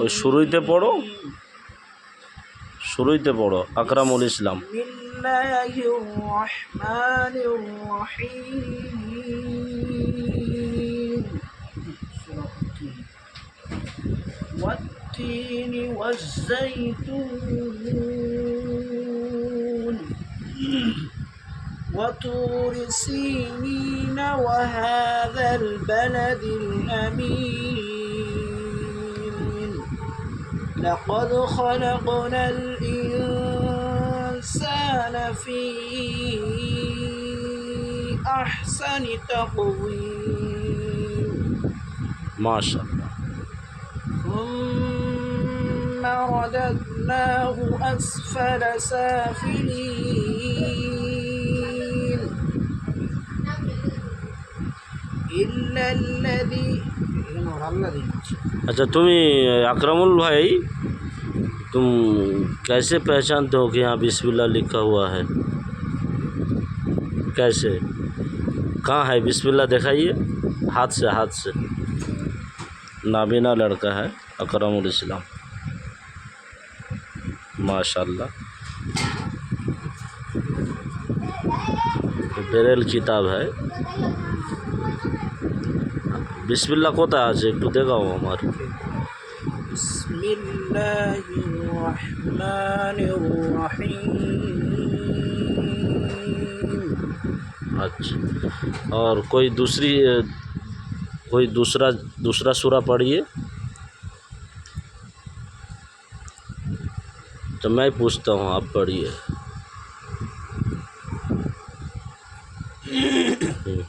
ওই শুরুইতে পড়ো শুরুইতে পড়ো আকরামুল ইসলাম بسم الله الرحمن الرحيم والتين والزيتون وطور سينين وهذا البلد الأمين لقد خلقنا الإنسان في أحسن تقويم. ما شاء الله. ثم رددناه أسفل سافلين. إلا الذي अच्छा तुम्ही अकरमुल भाई, तुम कैसे पहचानते हो कि यहाँ बिस्मिल्लाह लिखा हुआ है? कैसे? कहाँ है? बिस्मिल्लाह दिखाइए। हाथ से हाथ से। नाबीना लड़का है, अकरमुल इस्लाम। माशाल्लाह। ব্যারেল কিতাব को तो आज एक तो देगा वो हमारे। अच्छा। और कोई दूसरी कोई दूसरा दूसरा सूरा पढ़िए। तो मैं पूछता हूँ आप पढ़िए। Okay.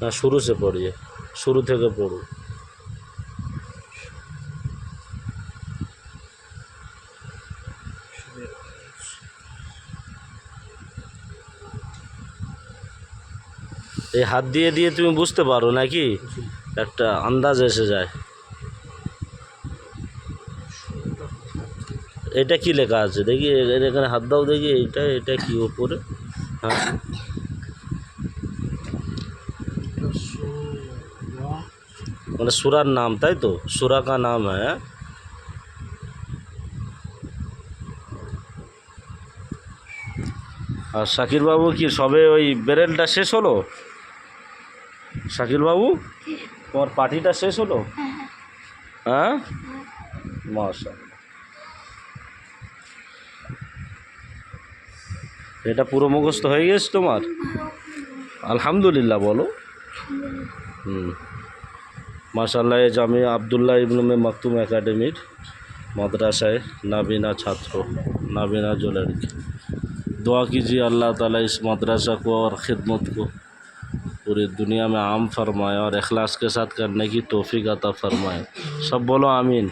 না শুরু সে পড়িয়ে। শুরু থেকে পড়ু। এই হাত দিয়ে দিয়ে তুমি বুঝতে পারো নাকি? একটা আন্দাজ এসে যায়। এটা কি লেখা আছে? দেখি, এখানে হাত দাও দেখি, এইটা, এটা কি ওপরে হ্যাঁ। মানে সুরার নাম, তাই তো? সুরা কা নাম হ্যাঁ। আর শাকির বাবু কি সবে ওই বেরেলটা শেষ হলো? শাকির বাবু? তোমার পার্টিটা শেষ হলো হ্যাঁ মাশা এটা পুরো মুখস্থ হয়ে গেছে তোমার আলহামদুলিল্লাহ বলো হুম মাশাল্লাহ এ জামিয়া আবদুল্লাহ ইবনুমে মকতুম একাডেমির মাদ্রাসায় नाबीना छात्र नाबीना जो लड़की दुआ कीजिए अल्लाह ताला इस मदरसा को और ख़िदमत को पूरी दुनिया में आम फरमाए और अखलास के साथ करने की तोहफ़ी का तब फरमाए। सब बोलो आमीन।